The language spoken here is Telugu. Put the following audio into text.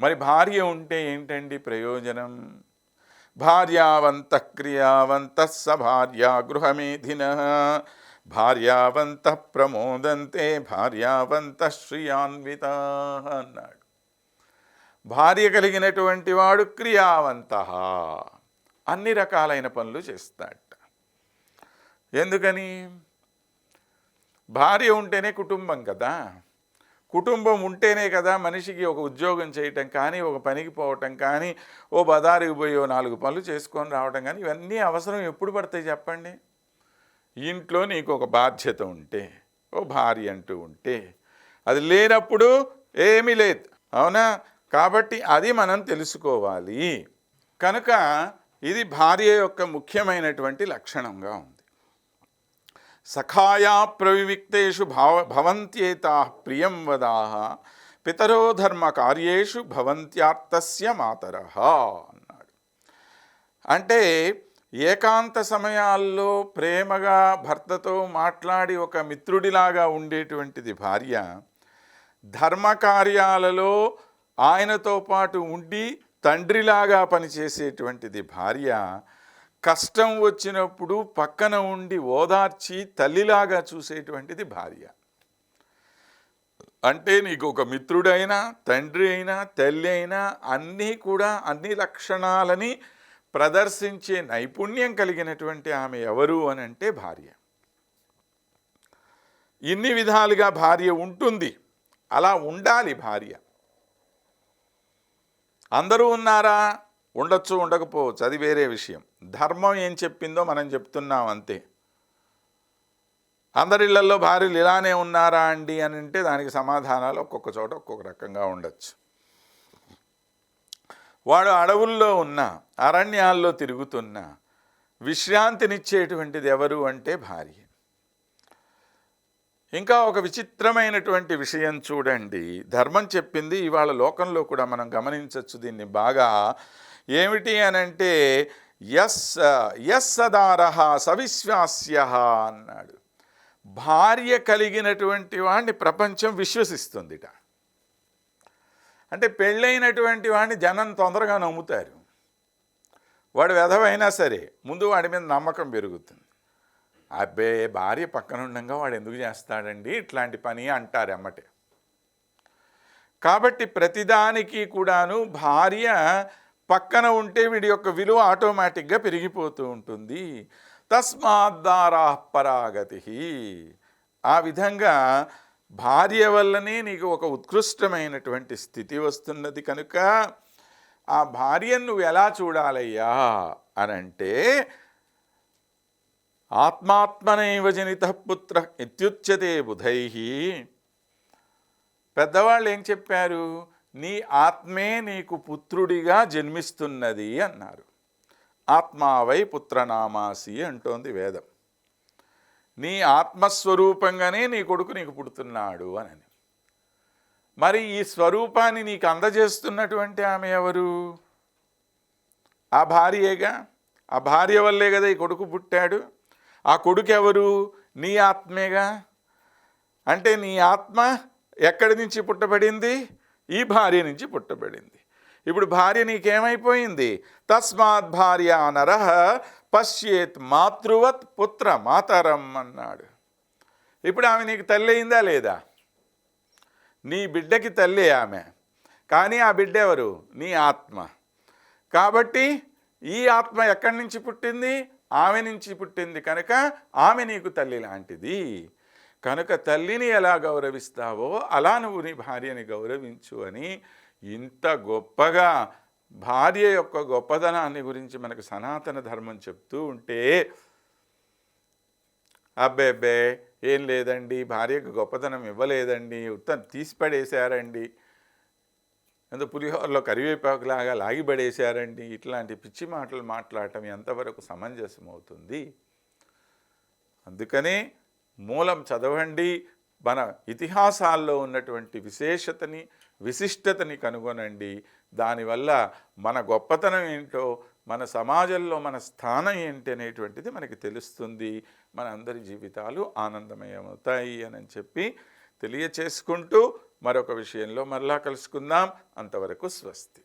మరి భార్య ఉంటే ఏంటండి ప్రయోజనం? భార్యావంత క్రియావంత స భార్యా గృహమేధిన. భార్యావంత ప్రమోదంతే భార్యావంత శ్రియాన్విత అన్నాడు. భార్య కలిగినటువంటి వాడు క్రియావంత. అన్ని రకాలైన పనులు చేస్తాడట. ఎందుకని? భార్య ఉంటేనే కుటుంబం కదా. కుటుంబం ఉంటేనే కదా మనిషికి ఒక ఉద్యోగం చేయటం కానీ ఒక పనికి పోవటం కానీ ఓ బదారికి పోయి ఓ నాలుగు పనులు చేసుకొని రావటం కానీ ఇవన్నీ అవసరం ఎప్పుడు పడతాయి చెప్పండి? ఇంట్లో నీకు ఒక బాధ్యత ఉంటే ఓ భార్య అంటూ ఉంటే అది లేనప్పుడు ఏమీ లేదు. అవునా? కాబట్టి అది మనం తెలుసుకోవాలి. కనుక ఇది భార్య యొక్క ముఖ్యమైనటువంటి లక్షణంగా ఉంది. సఖాయా ప్రవివిక్తేషు భావ భవంత్యేతా ప్రియం వదాహ పితరో ధర్మ కార్యేషు భవంత్యార్తస్య మాతర అన్నాడు. అంటే ఏకాంత సమయాల్లో ప్రేమగా భర్తతో మాట్లాడి ఒక మిత్రుడిలాగా ఉండేటువంటిది భార్య ధర్మకార్యాలలో ఆయనతో పాటు ఉండి తండ్రిలాగా పనిచేసేటువంటిది భార్య కష్టం వచ్చినప్పుడు పక్కన ఉండి ఓదార్చి తల్లిలాగా చూసేటువంటిది భార్య. అంటే నీకు ఒక మిత్రుడైనా తండ్రి అయినా తల్లి అయినా అన్నీ కూడా అన్ని లక్షణాలని ప్రదర్శించే నైపుణ్యం కలిగినటువంటి ఆమె ఎవరు అని అంటే భార్య. ఇన్ని విధాలుగా భార్య ఉంటుంది. అలా ఉండాలి భార్య. అందరూ ఉన్నారా? ఉండొచ్చు ఉండకపోవచ్చు. అది వేరే విషయం. ధర్మం ఏం చెప్పిందో మనం చెప్తున్నాం అంతే. అందరిళ్ళలో భార్యలు ఇలానే ఉన్నారా అండి అని అంటే దానికి సమాధానాలు ఒక్కొక్క చోట ఒక్కొక్క రకంగా ఉండొచ్చు. వాడు అడవుల్లో ఉన్న అరణ్యాల్లో తిరుగుతున్న విశ్రాంతినిచ్చేటువంటిది ఎవరు అంటే భార్య. ఇంకా ఒక విచిత్రమైనటువంటి విషయం చూడండి. ధర్మం చెప్పింది ఇవాళ లోకంలో కూడా మనం గమనించవచ్చు దీన్ని బాగా. ఏమిటి అనంటే ఎస్ ఎస్ సదారహ సవిశ్వాస్య అన్నాడు. భార్య కలిగినటువంటి వాడిని ప్రపంచం విశ్వసిస్తుందిట. అంటే పెళ్ళైనటువంటి వాడిని జనం తొందరగా నమ్ముతారు. వాడు వెధవైనా సరే ముందు వాడి మీద నమ్మకం పెరుగుతుంది. అబ్బే భార్య పక్కన ఉండగా వాడు ఎందుకు చేస్తాడండి? ఇట్లాంటి పని అంటారు అమ్మటే కాబట్టి ప్రతిదానికి కూడాను భార్య పక్కన ఉంటే వీడి యొక్క విలువ ఆటోమేటిక్గా పెరిగిపోతూ ఉంటుంది. తస్మాద్దారా పరాగతి ఆ విధంగా భార్య వల్లనే నీకు ఒక ఉత్కృష్టమైనటువంటి స్థితి వస్తున్నది కనుక ఆ భార్యను నువ్వు ఎలా చూడాలయ్యా అనంటే ఆత్మాత్మనైవ జనిత పుత్ర ఇత్యుచ్యతే బుధై. పెద్దవాళ్ళు ఏం చెప్పారు? నీ ఆత్మే నీకు పుత్రుడిగా జన్మిస్తున్నది అన్నారు. ఆత్మావై పుత్రనామాసి అంటోంది వేదం. నీ ఆత్మస్వరూపంగానే నీ కొడుకు నీకు పుడుతున్నాడు అని మరి ఈ స్వరూపాన్ని నీకు అందజేస్తున్నటువంటి ఆమె ఎవరు? ఆ భార్యేగా? ఆ భార్య వల్లే కదా ఈ కొడుకు పుట్టాడు. ఆ కొడుకు ఎవరు నీ ఆత్మేగా? అంటే నీ ఆత్మ ఎక్కడి నుంచి పుట్టబడింది? ఈ భార్య నుంచి పుట్టబడింది. ఇప్పుడు భార్య నీకేమైపోయింది? తస్మాత్ భార్య నరహ పశ్చేత్ మాతృవత్ పుత్ర మాతరం అన్నాడు. ఇప్పుడు ఆమె నీకు తల్లి అయిందా లేదా? నీ బిడ్డకి తల్లి ఆమె. కానీ ఆ బిడ్డ ఎవరు? నీ ఆత్మ. కాబట్టి ఈ ఆత్మ ఎక్కడి నుంచి పుట్టింది? ఆమె నుంచి పుట్టింది కనుక ఆమె నీకు తల్లి లాంటిది. కనుక తల్లిని ఎలా గౌరవిస్తావో అలా నువ్వు నీ భార్యని గౌరవించు అని ఇంత గొప్పగా భార్య యొక్క గొప్పదనాన్ని గురించి మనకు సనాతన ధర్మం చెప్తూ ఉంటే అబ్బే అబ్బే ఏం లేదండి భార్యకు గొప్పతనం ఇవ్వలేదండి ఉత్త తీసిపడేశారండి ఎంత పులిహోరలో కరివేపాకులాగా లాగిపడేశారండి ఇట్లాంటి పిచ్చి మాటలు మాట్లాడటం ఎంతవరకు సమంజసం అవుతుంది అందుకనే మూలం చదవండి. మన ఇతిహాసాల్లో ఉన్నటువంటి విశేషతని విశిష్టతని కనుగొనండి. దానివల్ల మన గొప్పతనం ఏంటో మన సమాజంలో మన స్థానం ఏంటి అనేటువంటిది మనకి తెలుస్తుంది. మన అందరి జీవితాలు ఆనందమయమవుతాయి అని చెప్పి తెలియచేసుకుంటూ మరొక విషయంలో మరలా కలుసుకుందాం. అంతవరకు స్వస్తి.